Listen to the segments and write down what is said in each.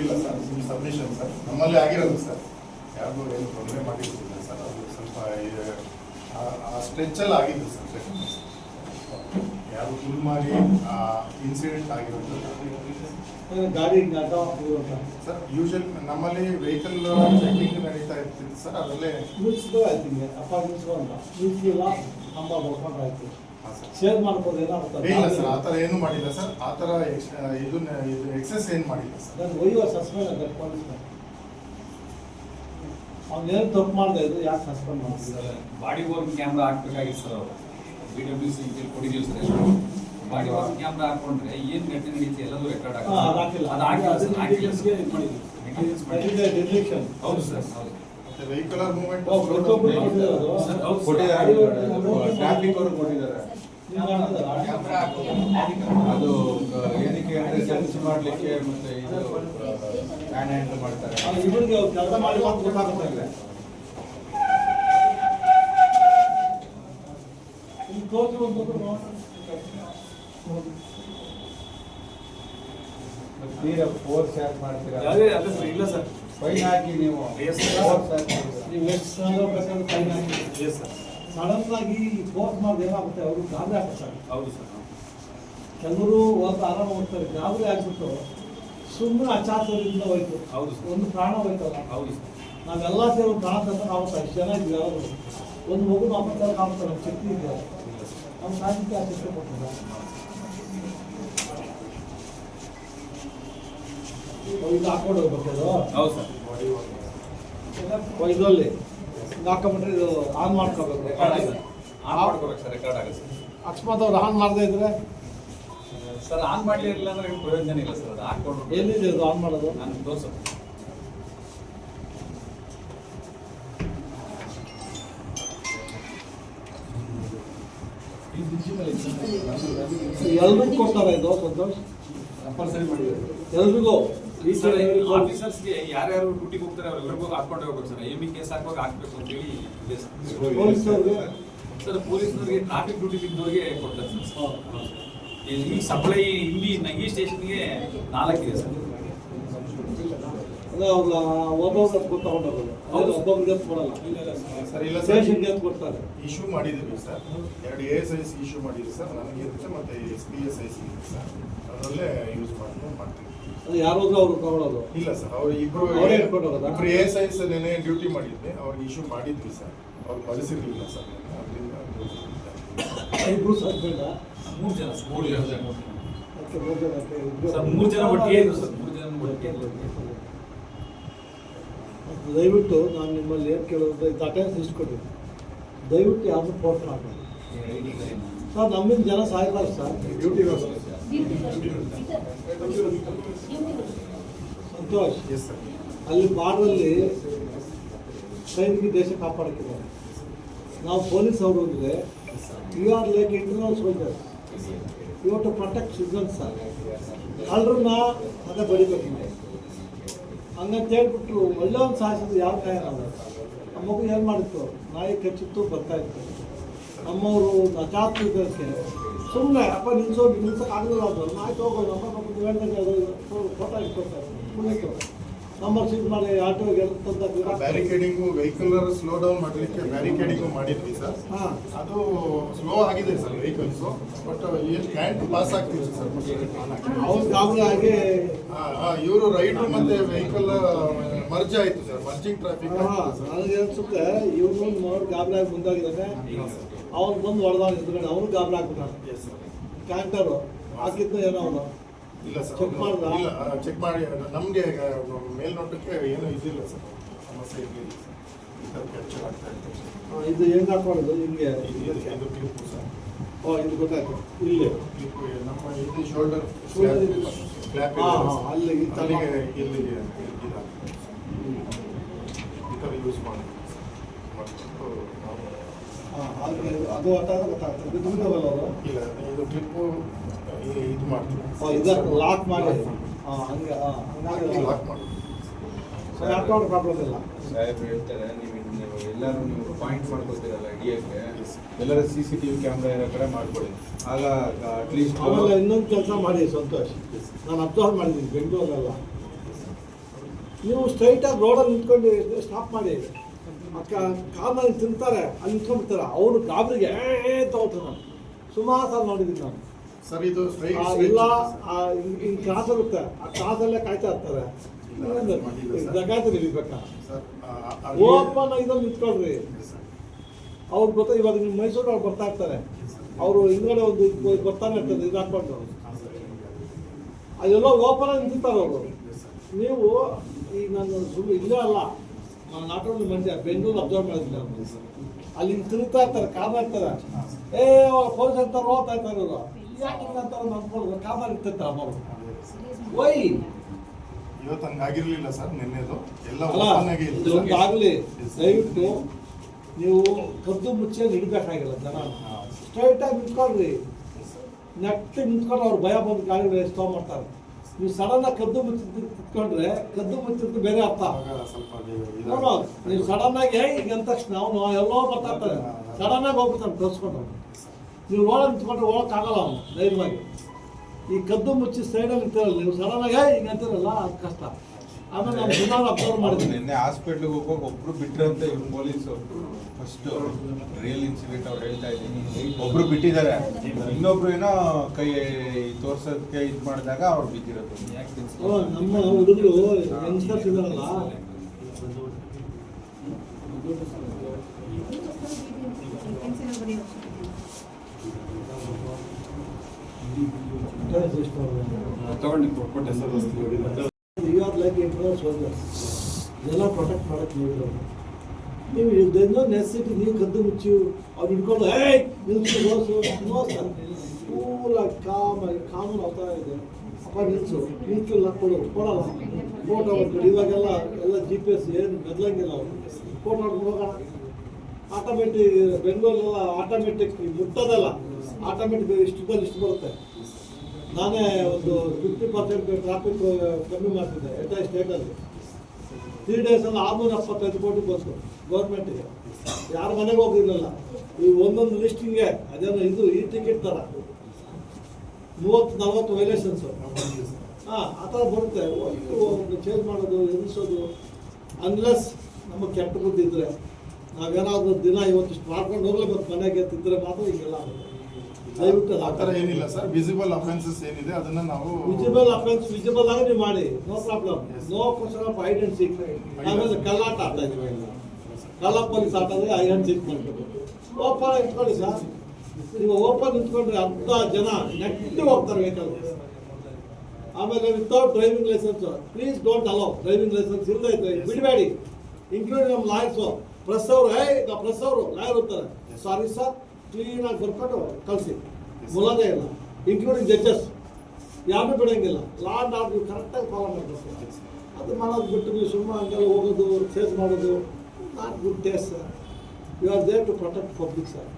ಇಲ್ಲ sir submission sir ನಮ್ಮಲ್ಲಿ ಆಗಿರೋದು ಸರ್. ಯಾರಿಗೂ ಏನು ತೊಂದರೆ ಮಾಡಿರ್ತಿಲ್ಲ ಸರ್. ಅದು ಸ್ವಲ್ಪ ಆ- ಸ್ಟ್ರೆಚ್ಚಲ್ಲಿ ಆಗಿದ್ದು ಸರ್. ಯಾರು ಫುಲ್ ಮಾಡಿ ಇನ್ಸಿಡೆಂಟ್ ಆಗಿರೋದು. ಗಾಡಿ ಅಂತ. ಸರ್ ಯೂಶಲ್ ನಮ್ಮಲ್ಲಿ ವೆಹಿಕಲ್ ಚೆಕಿಂಗ್ ನಡೀತಾ ಇರ್ತಿತ್ತು ಸರ್ ಅದರಲ್ಲೇ? ನಿಲ್ಸ್ಕೊ ಆಯ್ತು ಹಿಂಗೆ ಅಪ್ಪ ನಿಲ್ಸ್ಕೊ ಅಂತ ನಿಲ್ಸಿಲ್ಲ ಅಮ್ಮ ಬರ್ಕೊಂಡು ಆಯ್ತು. ಶೇರ್ ಮಾಡ್ಬೋದು ಇಲ್ಲ ಸರ್ ಆ ಥರ ಏನು ಮಾಡಿಲ್ಲ ಸರ್. ಆ ಥರ ಇದನ್ನ ಇದು ಎಕ್ಸಸ್ ಏನು ಮಾಡಿಲ್ಲ ಸರ್. ನಾನು ಒಯ್ಯುವ ಸಸ್ಪೆಂಡ್ ಅದ ಪೊಲೀಸ್ನ ಅವ್ನೇನು ತಪ್ಪು ಮಾಡ್ದೆ ಇದು ಯಾಕೆ ಸಸ್ಪೆಂಡ್ ಮಾಡ್ತಿದ್ದಾರೆ? ಬಾಡಿ ವರ್ಕ್ ಕ್ಯಾಮ್ರಾ ಹಾಕ್ಬೇಕಾಗಿತ್ತು ಸರ್ ಅವರು. ಬಿ ಡಬ್ಲ್ಯೂ ಸಿ ಕೊಟ್ಟಿದ್ದೀವಿ ಸರ್. ಬಾಡಿ ವರ್ಕ್ ಕ್ಯಾಮ್ರಾ ಹಾಕೊಂಡ್ರೆ ಏನ್ ಘಟನೆ ನಡೀತಿ ಎಲ್ಲದೂ ರೆಕಾರ್ಡ್ ಅದು deduction. ಹೌದು ಸರ್ ಹೌದು. ಮತ್ತೆ ವೆಹಿಕಲರ್ ಮೂವ್ಮೆಂಟ್ ಟ್ರಾಫಿಕ್ ಅವರು ಕೊಟ್ಟಿದ್ದಾರೆ? ಅದು ಏನಕ್ಕೆ ಅಂದ್ರೆ ಸರ್ಚ್ ಮಾಡ್ಲಿಕ್ಕೆ ಮತ್ತೆ ಇದು ಹ್ಯಾಂಡಲ್ ಮಾಡ್ತಾರೆ. ಕೆಲಸ ಮಾಡಿ ಮಾತ್ರ ಗೊತ್ತಾಗುತ್ತೆ ಇಲ್ಲಿ. ಇಲ್ಲಿ ಒಂದು. ತೀರ ಫೋರ್ಸ್ ಯಾಕೆ ಮಾಡ್ತೀರಾ? ಅದೇ ಅದೇ ಸರ್ ಇಲ್ಲ ಸರ್ ಫೈನ್ ಹಾಕಿ ನೀವು ಎಸ್ ನೀವು. ಎಷ್ಟು ಸಾವಿರ ಬೇಕಾದ್ರೂ ಫೈನ್ ಹಾಕಿ. ಎಸ್ ಸರ್ ಸಡನ್ ಆಗಿ ಫೋರ್ಸ್ ಮಾಡಿದ್ರೆ ಏನಾಗುತ್ತೆ? ಅವರು ಗಾಬರಿ ಆಗ್ತಾರೆ ಹೌದು ಸರ್ ಕೆಲವರು ಒಂದು ಆರಾಮ ಹೋಗ್ತಾರೆ ಗಾಬರಿ ಆಗ್ಬಿಟ್ಟು ಸುಮ್ಮನೆ ಅಚಾತುರ್ಯದಿಂದ ಹೋಯ್ತು. ಹೌದು ಒಂದು ಪ್ರಾಣ ಹೋಯ್ತಲ್ಲ. ಹೌದು ಸರ್ ನಾವೆಲ್ಲ ಸೇರಿ ಪ್ರಾಣ ತಂದ್ರೆ ನಾವು ಅಷ್ಟು ಜನ ಇದ್ವಿ ಯಾರು? ಒಂದು ಮಗು ನಮ್ಮ ತರ ಕಾಣ್ತಾರೆ ನಮ್ಮ ಶಕ್ತಿ ಇದೆ ಇಲ್ಲ ಸರ್ ನಮ್ಮ ಸಾಹಿತ್ಯ ಆ ಶಕ್ತಿ ಇದು ಹಾಕೊಂಡು ಹೋಗ್ಬೇಕು ಹೌದು ಸರ್. ಇದರಲ್ಲಿ. ಇದು ಹಾಕೊಂಡ್ಬಿಟ್ರೆ ಇದು ಆನ್ ಮಾಡ್ಕೋಬೇಕು ಆನ್ ಮಾಡ್ಕೋಬೇಕು ಸರ್ ರೆಕಾರ್ಡ್ ಆಗುತ್ತೆ ಸರ್. ಅಕಸ್ಮಾತ್ ಅವ್ರು ಆನ್ ಮಾಡದೇ ಇದ್ರೆ? ಸರ್ ಆನ್ ಮಾಡಲಿಲ್ಲ ಅಂದ್ರೆ ಪ್ರಯೋಜನ ಇಲ್ಲ ಸರ್ ಅದು ಹಾಕೊಂಡು ಎಲ್ಲಿದೆ ಅದು ಆನ್ ಮಾಡೋದು? ನಾನು ತೋರ್ಸು ಎಲ್ರಿಗೂ ಕೊಡ್ತಾರೆ ಇದು ಸಂತೋಷ್ ಕಂಪಲ್ಸರಿ ಮಾಡಿದ್ದಾರೆ ಎಲ್ರಿಗೂ? ಈ ಸರ್ ಆಫೀಸರ್ಸ್ಗೆ ಯಾರ್ಯಾರು ಡ್ಯೂಟಿಗೆ ಹೋಗ್ತಾರೆ ಅವ್ರೆಲ್ಲರಿಗೂ ಹಾಕೊಂಡು ಹೋಗ್ಬೇಕು ಸರ್. ಎ ಬಿ ಕೇಸ್ ಹಾಕುವಾಗ ಹಾಕ್ಬೇಕು ಅಂತ ಇದೆ ಸರ್. ಪೊಲೀಸವ್ರಿಗೆ ಸರ್ ಪೊಲೀಸ್ನವ್ರಿಗೆ ಟ್ರಾಫಿಕ್ ಡ್ಯೂಟಿ ಇದ್ದವ್ರಿಗೆ ಕೊಡ್ತಾರೆ ಸರ್. ಈ ಸಪ್ಲೈ ಇಲ್ಲಿ ನಗಿ ಸ್ಟೇಷನ್ಗೆ ನಾಲ್ಕಿದೆ ಸರ್. ಅದೇ ಅವ್ರು ಒಬ್ಬೊಬ್ರು ಗೊತ್ತಾಗೊಂಡು ಹೋಗೋದು. ಹೌದು. ಒಬ್ಬೊಬ್ರಿಗೆ ಎತ್ತು ಕೊಡಲ್ಲ. ಸರ್. ಇಲ್ಲ ಸರ್. ಸ್ಟೇಷನ್ಗೆ ಎತ್ತು ಕೊಡ್ತಾರೆ. ಇಶ್ಯೂ ಮಾಡಿದ್ದೀವಿ ಸರ್. ಎರಡು A S I C issue ಮಾಡಿದ್ವಿ ಸರ್. ನನಗೆ ಇರುತ್ತೆ ಮತ್ತೆ S P S I C ಇದೆ ಸರ್. ಅದರಲ್ಲೇ ಯೂಸ್ ಮಾಡ್ಕೊಂಡು ಮಾಡ್ತೀವಿ. ಅದು ಯಾರು ಅವ್ರು ತಗೊಳ್ಳೋದು ಇಲ್ಲ ಸರ್. ಅವ್ರು ಇಬ್ಬರು ಅವರೇ? ಇಬ್ರು ಎ ಎಸ್ ಐಸ್ ನೆನೆ ಡ್ಯೂಟಿ ಮಾಡಿದ್ವಿ ಅವ್ರಿಗೆ ಇಶ್ಯೂ ಮಾಡಿದ್ವಿ ಸರ್. ಅವ್ರು ಕಳಿಸಿರ್ಲಿಲ್ಲ ಸರ್. ಅದರಿಂದ ಸರ್ ಬೇಡ. ಮೂರು ಜನ ಸರ್. ಮೂರು ಜನ ಮೂರು ಜನ. ಮೂರು ಜನ ಒಟ್ಟಿಗೆ ಸರ್. ಮೂರು ಜನ ಒಟ್ಟಿಗೆ ದಯವಿಟ್ಟು ನಾನು ನಿಮ್ಮಲ್ಲಿ ಏನು ಕೇಳೋದು ಇದು ಅಟೆಂಡೆನ್ಸ್ ಇಷ್ಟು ಕೊಡಿ ದಯವಿಟ್ಟು ಯಾವುದು ಪೋಸ್ಟ್ ಮಾಡಬೇಡಿ ಸರ್ ನಮ್ಮಿಂದ ಜನ ಸಾಯ್ತಾರೆ ಸರ್. ಡ್ಯೂಟಿ ಸಂತೋಷ್ ಅಲ್ಲಿ ಬಾರ್ಡರಲ್ಲಿ ಸೈನಿಕ ದೇಶ ಕಾಪಾಡಕ್ಕಿದ್ದಾರೆ. ನಾವು ಪೊಲೀಸ್ ಅವರು ಅಂದರೆ you are like internal soldiers you to protect citizens sir ಕಳ್ಳರನ್ನ ಅದೇ ಬಡಿಬೇಕು ಹಂಗಂತ ಹೇಳ್ಬಿಟ್ಟು ಒಳ್ಳೆ ಒಂದು ಸಾಯಿಸಿದ್ರು ಯಾವ ತಯಾರಲ್ಲ ಆ ಮಗು ಏನು ಮಾಡಿತ್ತು, ನಾಯಿ ಕಚ್ಚಿತ್ತು, ಬರ್ತಾ ಇತ್ತು. ನಮ್ಮವರು ಅಚಾತ್ ಇದಕ್ಕೆ ಸುಮ್ಮನೆ ಅಪ್ಪ ನಿಲ್ಸೋ ನಿಲ್ಸಕ್ಕೆ ಆಗಲಿಲ್ಲ ಅದು ನಾಯಿ ತಗೋಬೋದು ನಮ್ಮ ಮಗು ಅದು ಫೋಟೋ ಇಟ್ಕೊಳ್ತಾರೆ ಪುಣ್ಯಕ್ಕೆ. ನಂಬರ್ ಸೀಟ್ ಮಾಡಿ ಆಟೋಗೆ ತಂದ ಬ್ಯಾರಿಕೇಡಿಂಗು ವೆಹಿಕಲ್ ಸ್ಲೋ ಡೌನ್ ಮಾಡಲಿಕ್ಕೆ ಬ್ಯಾರಿಕೇಡಿಂಗು ಮಾಡಿದ್ವಿ ಸರ್ ಹಾಂ. ಅದು ಸ್ಲೋ ಆಗಿದೆ ಸರ್ ವೆಹಿಕಲ್ಸ್ ಬಟ್ ಏನು ಕ್ಯಾಂಟ್ ಪಾಸ್ ಆಗ್ತಿದೆ ಸರ್ ಅವ್ರು ಗಾಬರಿ ಆಗಿ ಇವರು ರೈಡ್ರು ಮತ್ತೆ ವೆಹಿಕಲ್ ಮರ್ಜ್ ಆಯ್ತು ಸರ್ ಮರ್ಜಿಂಗ್ ಟ್ರಾಫಿಕ್ ಹಾಂ ನನಗೆ ಅನ್ಸುತ್ತೆ ಇವ್ರು ನೋಡಿ ಗಾಬರಿ ಆಗಿ ಮುಂದಾಗಿದ್ದಾನೆ ಅವ್ನು ಬಂದು ಹೊಡೆದಾಗ ಅವ್ರು ಅವನು ಗಾಬರಿ ಕ್ಯಾಂಟರ್ ಕ್ಯಾಂಟರು ಹಾಕಿದ್ದು ಏನೋ ಅವನು ಇಲ್ಲ ಸರ್ ಚೆಕ್ ಮಾಡ್ದಾ? ಇಲ್ಲ ಚೆಕ್ ಮಾಡಿ ನಮಗೆ ಮೇಲ್ನೋಟಕ್ಕೆ ಏನು ಇದಿಲ್ಲ ಸರ್ ಸಮಸ್ಯೆ ಇರಲಿಲ್ಲ ಸರ್. ಕ್ಯಾಪ್ಚರ್ ಆಗ್ತಾ ಇದು ಹೆಂಗ್ ಹಾಕೊಳ್ಳೋದು? ಹಿಂಗೆ ಇದು ಕ್ಲಿಪ್ಪು ಸರ್. ಓ ಇದು ಗೊತ್ತಾಯ್ತು. ಇಲ್ಲಿ. ಕ್ಲಿಪ್ಪು ನಮ್ಮ ಇಲ್ಲಿ ಶೋಲ್ಡರ್ ಹಾ, ಅಲ್ಲಿಗೆ ಈ ಮಾಡಿ. ಇಲ್ಲಿಗೆ ಈ ಥರ ಯೂಸ್ ಮಾಡಿ ಮತ್ತು ನಾವು ಅದು ಒಟ್ಟಾದ್ರೆ ಗೊತ್ತಾಗ್ತದೆ. ಅದು? ಇಲ್ಲ ಇದು ಕ್ಲಿಪ್ಪು ಇದು ಮಾಡ್ತೀವಿ ಇದಕ್ಕೆ ಲಾಕ್ ಮಾಡಿ. ಹಾಂ ಹಂಗೆ ಹಾಂ ಹಂಗಾಗಿ ಲಾಕ್ ಮಾಡಿ. ಸೊ ಹಾಕೊಂಡು ಪ್ರಾಬ್ಲಮ್ ಇಲ್ಲ. ಸಾಹೇಬ್ರು ಹೇಳ್ತಾರೆ ನೀವು ನೀವು ಎಲ್ಲರೂ ನೀವು ಪಾಯಿಂಟ್ ಮಾಡ್ಕೊತೀರಲ್ಲ ಹಿಡಿಯೋಕ್ಕೆ ಎಲ್ಲರ C C T V camera ಇರೋ ಕಡೆ ಮಾಡ್ಕೊಳ್ಳಿ. ಆಗ ಅಟ್ಲೀಸ್ಟ್ ಆಮೇಲೆ ಇನ್ನೊಂದು ಕೆಲಸ ಮಾಡಿ ಸಂತೋಷ್. ನಾನು ಅಬ್ಸರ್ವ್ ಮಾಡಿದ್ದೀನಿ ಬೆಂಗಳೂರಲ್ಲ ನೀವು ಸ್ಟ್ರೈಟಾಗಿ ರೋಡಲ್ಲಿ ನಿಂತ್ಕೊಂಡು ಸ್ಟಾಪ್ ಮಾಡಿ. ಅಕ್ಕ ಕಾಮಲ್ಲಿ ತಿಂತಾರೆ ಅಲ್ಲಿ ನಿಂತ್ಕೊಂಡ್ಬಿಡ್ತಾರೆ. ಅವರು ಗಾಬರಿಗೆ ಏ ತಗೋತಾರೆ ಸುಮಾರು ಸಾಲ ನೋಡಿದ್ದೀನಿ ನಾನು. ಸರ್ ಇದು ಆ, ಇಲ್ಲ ಕ್ರಾಸ್ ಇರುತ್ತೆ ಆ ಕ್ಲಾಸಲ್ಲೇ ಕಾಯ್ತಾ ಇರ್ತಾರೆ. ನಿಲ್ಬೇಕಾ ಸರ್. ಓಪನ್ ಇದ್ರಲ್ಲಿ ನಿಂತ್ಕೊಳ್ರಿ. ಅವ್ರು ಗೊತ್ತ ಇವಾಗ ನಿಮ್ಮ ಮೈಸೂರು ಅವ್ರು ಬರ್ತಾ ಇರ್ತಾರೆ. ಅವರು ಹಿಂದ್ಗಡೆ ಒಂದು ಬರ್ತಾನೆ ಇರ್ತದೆ ಇದು ಹಾಕೊಂಡು ಅದೆಲ್ಲ ಓಪನ್ ಆಗಿ ನಿಂತಿರ್ತಾರೆ ಅವರು. ನೀವು ಈಗ ನಾನು ಸುಮ್ಮನೆ ಇಲ್ಲೇ ಅಲ್ಲ ನಾನು not only Mandya Bengaluru observe ಮಾಡಿದ್ದೆ ಅಲ್ಲಿ ತಿರುಗ್ತಾ ಇರ್ತಾರೆ ಕಾಮ ಇರ್ತಾರೆ. ಏ ಪೊಲೀಸ್ ಅಂತಾರೆ ಓದ್ತಾ ಇರ್ತಾರೆ ಇವರು. ಇವತ್ತು ಹಂಗಾಗಿರ್ಲಿಲ್ಲ ಸರ್ ನಿನ್ನೆದು. ಎಲ್ಲ ಆಗಲಿ. ದಯವಿಟ್ಟು ನೀವು ಕದ್ದು ಮುಚ್ಚೆ ಇಡಬೇಕಾಗಿಲ್ಲ ಜನ. ಸ್ಟ್ರೈಟಾಗಿ ಸ್ಟ್ರೈಟ್ ಆಗಿ ನಿಂತ್ಕೊಳ್ರಿ. ನೆಟ್ಟಿ ನಿಂತ್ಕೊಂಡು ಅವ್ರು ಭಯ ಬಂದು ಗಾಳಿ ಸ್ಟೋ ಮಾಡ್ತಾರೆ. ನೀವು ಸಡನ್ ಆಗಿ ಕದ್ದು ಮುಚ್ಚಿ ಇಟ್ಕೊಂಡ್ರೆ ಕದ್ದು ಮುಚ್ಚಿದ್ದು ಬೇರೆ ಅರ್ಥ. ಸ್ವಲ್ಪ ನೀವು ಸಡನ್ ಆಗಿ ಈಗ ಅಂದ ತಕ್ಷಣ ಅವನು ಎಲ್ಲೋ ಬರ್ತಾ ಇರ್ತಾರೆ ಸಡನ್ ಆಗಿ ಹೋಗ್ಬಿಡ್ತಾನೆ ತೋರಿಸ್ಕೊಂಡು ನೀವು ರೋಡ ನಿಂತ್ಕೊಂಡ್ರೆ ಓಡೋಕ್ಕಾಗಲ್ಲ ಅವನು ಧೈರ್ಯವಾಗಿ. ಈ ಕದ್ದು ಮುಚ್ಚಿ ಸೈಡಲ್ಲಿ ನಿಂತಿರಲ್ಲ ನೀವು ಸಡನ್ನಾಗೆ ಹಿಂಗೆ ಅಂತಿರಲ್ಲ ಅದು ಕಷ್ಟ. ಆಮೇಲೆ ನಾನು ದಿನಾಲು ಅಬ್ಸರ್ವ್ ಮಾಡಿದ್ದೀನಿ. ನಿನ್ನೆ ಹಾಸ್ಪಿಟ್ಲಿಗೆ ಹೋಗೋಕ್ ಒಬ್ರು ಬಿಟ್ರಂತೆ ಇವ್ರು ಪೊಲೀಸು ಫಸ್ಟ್ ರಿಯಲ್ ಇನ್ಸಿಡೆಂಟ್ ಅವ್ರು ಹೇಳ್ತಾ ಇದ್ದೀನಿ. ಒಬ್ರು ಬಿಟ್ಟಿದ್ದಾರೆ. ಇನ್ನೊಬ್ರು ಏನೋ ಕೈ ತೋರ್ಸೋದಕ್ಕೆ ಇದು ಮಾಡಿದಾಗ ಅವ್ರು ಬಿದ್ದಿರೋದು. ನಮ್ಮ ಹುಡುಗರು ಯಂಗ್ಸ್ಟರ್ಸ್ ಇದಾರಲ್ಲ ತಗೊಂಡು ಕೊಟ್ಟೆ sir. You are like internal soldiers ಎಲ್ಲ ಪ್ರೊಟೆಕ್ಟ್ ಮಾಡಕ್ಕೆ ನೋಡಿರೋದು ನೀವು ಇದೆಲ್ಲೋ ನೆಸಿಟಿ ನೀವು ಕದ್ದು ಮುಚ್ಚಿ ಅವ್ರು ಹಿಡ್ಕೊಂಡು, ಏಯ್ ನಿಲ್ಸು ರೋಸು ನೋ ಸರ್ ಕೂಲಾಗಿ ಕಾಮಾಗಿ ಕಾಮನ್ ಆಗ್ತಾ ಇದೆ. ಅಪ್ಪ ನಿಲ್ಸು ನಿಲ್ಸಿಲ್ಲ ಕೊಡು, ಕೊಡಲ್ಲ. ಫೋಟೋ ಹೊಡ್ಕೊಂಡು ಇವಾಗೆಲ್ಲ ಎಲ್ಲ ಜಿ ಪಿ ಎಸ್ ಏನು ಬದಲಂಗಿಲ್ಲ ಅವರು. ಫೋಟೋ ಹೊಡ್ಕೊಂಡು ಹೋಗೋಣ. ಆಟೋಮೆಟಿಕ್ ಬೆಂಗಳೂರಲ್ಲೆಲ್ಲ ಆಟೋಮೆಟಿಕ್ ಮುಟ್ಟೋದಲ್ಲ. ಆಟೋಮೆಟಿಕ್ ಇಷ್ಟದಲ್ಲಿ ಇಷ್ಟು ಬರುತ್ತೆ. ನಾನೇ ಒಂದು ಫಿಫ್ಟಿ ಪರ್ಸೆಂಟ್ ಟ್ರಾಫಿಕ್ ಕಮ್ಮಿ ಮಾಡ್ತಿದ್ದೆ ಎಂಟೈರ್ ಸ್ಟೇಟಲ್ಲಿ ತ್ರೀ ಡೇಸಲ್ಲಿ ಆರ್ನೂರ ಎಪ್ಪತ್ತೈದು ಕೋಟಿ ಬಸ್ಸು ಗೌರ್ಮೆಂಟಿಗೆ ಯಾರ ಮನೆಗೆ ಹೋಗಿರಲಿಲ್ಲ. ಈ ಒಂದೊಂದು ಲಿಸ್ಟಿಂಗೆ ಅದೇನೋ ಇದು, ಈ ಟಿಕೆಟ್ ಥರ ಮೂವತ್ತು, ನಲ್ವತ್ತು ವೈಲೇಷನ್ಸು ಹಾಂ, ಆ ಥರ ಬರುತ್ತೆ. ಚೇಂಜ್ ಮಾಡೋದು ಎನಿಸೋದು ಅನ್ಲೆಸ್ ನಮ್ಮ ಕೆಟ್ಟ ಬುದ್ಧಿ ಇದ್ದರೆ ನಾವೇನಾದ್ರೂ ದಿನ ಇವತ್ತಿಷ್ಟು ಮಾಡ್ಕೊಂಡು ಹೋಗ್ಲೇಬೇಕು ಮನೆಗೆ ತಿಂದರೆ ಮಾತ್ರ ಹೀಗೆಲ್ಲ ಆಗುತ್ತೆ. ದಯವಿಟ್ಟು ಆ ಥರ ಏನಿಲ್ಲ ಸರ್. ವಿಸಿಬಲ್ ಅಫೆನ್ಸಸ್ ಏನಿದೆ ಅದನ್ನ ನಾವು ವಿಜಿಬಲ್ ಅಫೆನ್ಸ್ ವಿಜಿಬಲ್ ಆಗಿ ನೀವು ಮಾಡಿ. No problem. No question of hide and seek ನಾವೇನು ಕಳ್ಳಾಟ ಆಡ್ತಾ ಇದೀವಿ ಇಲ್ಲ ಕಳ್ಳ ಪೊಲೀಸ್ ಆಟ ಐ ಹ್ಯಾಂಡ್ ಸೀಕ್ ಮಾಡ್ಬೇಕು. ಓಪನ್ ಇಟ್ಕೊಳ್ಳಿ ಸರ್. ನೀವು ಓಪನ್ ಇಟ್ಕೊಂಡ್ರೆ ಅರ್ಧ ಜನ ನೆಟ್ಟು ಹೋಗ್ತಾರೆ ವೆಹಿಕಲ್ ಆಮೇಲೆ without driving license please don't allow driving license ಇಲ್ಲದೆ ಇದ್ರೆ ಬಿಡಬೇಡಿ. ಇನ್ಕ್ಲೂಡಿಂಗ್ ನಮ್ಮ ಲಾಯರ್ಸು. ಪ್ಲಸ್ ಅವರು ಹೇ ಪ್ಲಸ್ ಪ್ರೆಸ್ ಅವರು ಲಾಯರ್ ಇರ್ತಾರೆ ಸಾರಿ ಸರ್ ಕ್ಲೀನಾಗಿ ಬರ್ಕೊಂಡು ಕಳಿಸಿ. ಮುಲಾದೇ ಇಲ್ಲ. ಇನ್ಕ್ಲೂಡಿಂಗ್ ಜಡ್ಜಸ್ ಯಾರನ್ನೂ ಬಿಡೋಂಗಿಲ್ಲ. ಲಾ ಅಂಡ್ ಆರ್ಡರ್ ಕರೆಕ್ಟಾಗಿ ಫಾಲೋ ಮಾಡಬೇಕು. ಅದು ಮಾಡೋದು ಬಿಟ್ಟು ನೀವು ಸುಮ್ಮನೆ ಹಂಗೆಲ್ಲ ಹೋಗೋದು ಚೇಸ್ ಮಾಡೋದು not good taste sir you are there to protect public sir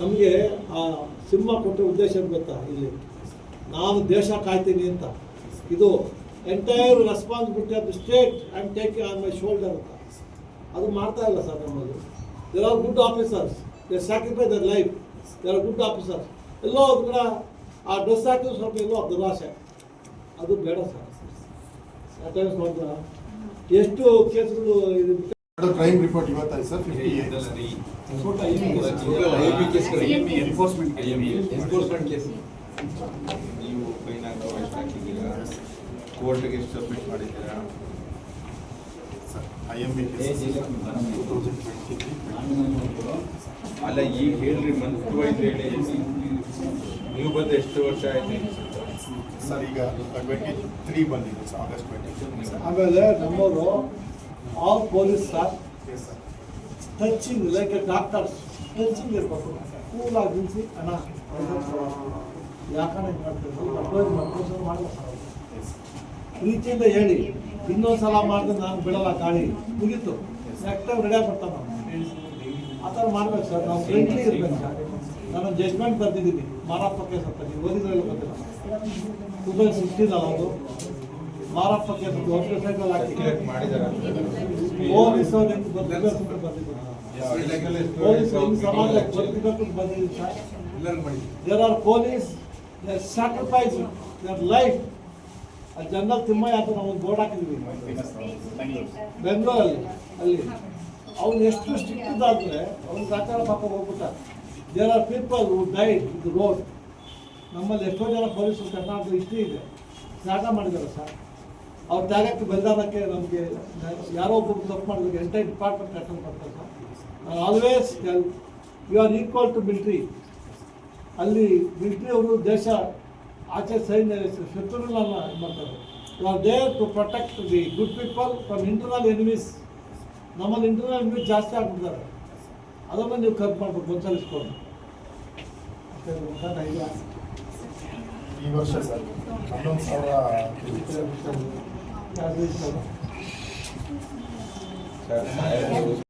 ನಮಗೆ ಆ ಸಿಂಹ ಕೊಟ್ಟ ಉದ್ದೇಶ ಗೊತ್ತಾ? ಇಲ್ಲಿ. ನಾನು ದೇಶ ಕಾಯ್ತೀನಿ ಅಂತ. ಇದು entire responsibility of the state and take on my shoulder ಅಂತ. ಅದು ಮಾಡ್ತಾ ಇಲ್ಲ ಸರ್ ನಮ್ಮಲ್ಲಿ there are good officers they sacrifice their life there are good officers ಎಲ್ಲೋ ಒಂದು ಕೂಡ ಆ ಡ್ರೆಸ್ ಹಾಕಿದ್ರು ಸ್ವಲ್ಪ ಎಲ್ಲೋ ದುರಾಸೆ ಅದು ಬೇಡ ಸರ್. ಟೈಮ್ಸ್ ನೋಡಿದ್ರ ಎಷ್ಟು ಕೇಸ್ಗಳು ಇದು crime report ಇವತ್ತಾಯ್ತು sir fifty enforcement enforcement case ನೀವು ಫೈನ್ ಹಾಕೋ ಎಷ್ಟು ಹಾಕಿದ್ದೀರಾ? ಕೋರ್ಟ್ಗೆ ಎಷ್ಟು ಸಬ್ಮಿಟ್ ಮಾಡಿದ್ದೀರಾ? ಅಲ್ಲ ಈಗ ಹೇಳ್ರಿ ಮಂತ್ ವೈಸ್ ಹೇಳಿ. ನೀವು ಬಂದು ಎಷ್ಟು ವರ್ಷ ಆಯ್ತು? ಸರ್ ಈಗ ಟ್ವೆಂಟಿ ತ್ರೀ ಬಂದಿದೆ ಸರ್ ಆಗಸ್ಟ್ ಟ್ವೆಂಟಿ ಆಮೇಲೆ ನಮ್ಮವರು all police sir touching like a doctors touching cool ಕೂಲಾಗಿ ನಿಲ್ಲಿಸಿ ಅಣ್ಣ. ಯಾಕಂದ್ರೆ ಹಿಂಗ್ ಅಪ್ಲೈ ಮಾಡ್ಕೊಂಡು ಮಾಡಲ್ಲ ಸರ್ ಅವ್ರು. ಪ್ರೀತಿಯಿಂದ ಹೇಳಿ. ಇನ್ನೊಂದ್ಸಲ ಮಾಡಿದ್ರೆ ನಾನು ಬಿಡಲ್ಲ ಗಾಳಿ. ಮುಗೀತು. ನೆಕ್ಸ್ಟ್ ಟೈಮ್ ರೆಡಿ ಆಗ್ಬಿಡ್ತಾನೆ ಆ ಥರ ಮಾಡ್ಬೇಕು ಸರ್. ನಾವು ಫ್ರೆಂಡ್ಲಿ ಇರ್ಬೇಕು. ನಾನು ಜಜ್ಮೆಂಟ್ ಬರ್ತಿದ್ದೀನಿ ಮಾರಪ್ಪಕ್ಕೆ ಸ್ವಲ್ಪ ನೀವು ಓದಿದ್ರೆ ಗೊತ್ತಿಲ್ಲ. ಟೂ ತೌಸಂಡ್ ಸಿಕ್ಸ್ಟೀನ್ ಅಲ್ಲ ಅದು ಮಾರಪ್ಪ ಕೇಸ್ ಅಂತ ಒಂದು ಸೈಕಲ್ ಹಾಕಿ ಪೊಲೀಸ್ ಬಂದಿದ್ದೀನಿ sir there are police they sacrifice life ಅಲ್ಲಿ ಜನರಲ್ ತಿಮ್ಮಯ್ಯ ಅಂತ ನಾವು ಬೋರ್ಡ್ ಹಾಕಿದ್ವಿ. ಬೆಂಗಳೂರಲ್ಲಿ, ಅಲ್ಲಿ. ಅವ್ನು ಎಷ್ಟು ಸ್ಟ್ರಿಕ್ಟ್ ಇದ್ದಾದ್ರೆ ಅವ್ನ ಪ್ರಕಾರ ಪಾಪ ಹೋಗ್ಬಿಟ್ಟ. There are people who died ಇದು ರೋಡ್ ನಮ್ಮಲ್ಲಿ ಎಷ್ಟೋ ಜನ ಪೊಲೀಸರು ಕರ್ನಾಟಕ ಹಿಸ್ಟ್ರಿ ಇದೆ. ತ್ಯಾಗ ಮಾಡಿದ್ದಾರೆ ಸರ್. ಅವ್ರ ತ್ಯಾಗಕ್ಕೆ ಬಲಿದಾನಕ್ಕೆ ನಮಗೆ ಯಾರೋ ಒಬ್ಬರು ತಪ್ಪು ಮಾಡಿದ್ರೆ ಎಂಟೈ ಡಿಪಾರ್ಟ್ಮೆಂಟ್ ಕರ್ಕೊಂಡು ಬರ್ತಾರೆ ಸರ್. ನಾನು always you are equal to military ಅಲ್ಲಿ ಮಿಲ್ಟ್ರಿ ಅವರು ದೇಶ ಆಚೆ ಸೈನ್ಯ ಶತ್ರುಗಳನ್ನ ಇದು ಮಾಡ್ತಾರೆ you are there to protect the good people from internal enemies ನಮ್ಮಲ್ಲಿ ಇಂಟರ್ನಲ್ ಎನಿಮೀಸ್ ಜಾಸ್ತಿ ಆಗ್ಬಿಡ್ತಾರೆ ಅದನ್ನು ನೀವು ಕರ್ಕ್ ಮಾಡ್ಬೇಕು ಗೊಂಚಲಿಸ್ಕೊಂಡು ಅಷ್ಟೇ ಸರ್, ಐದು. ಈ ವರ್ಷ ಸರ್ ಹನ್ನೊಂದು ಸಾವಿರ ಯಾವ್ದು ಇಷ್ಟ? ಸರ್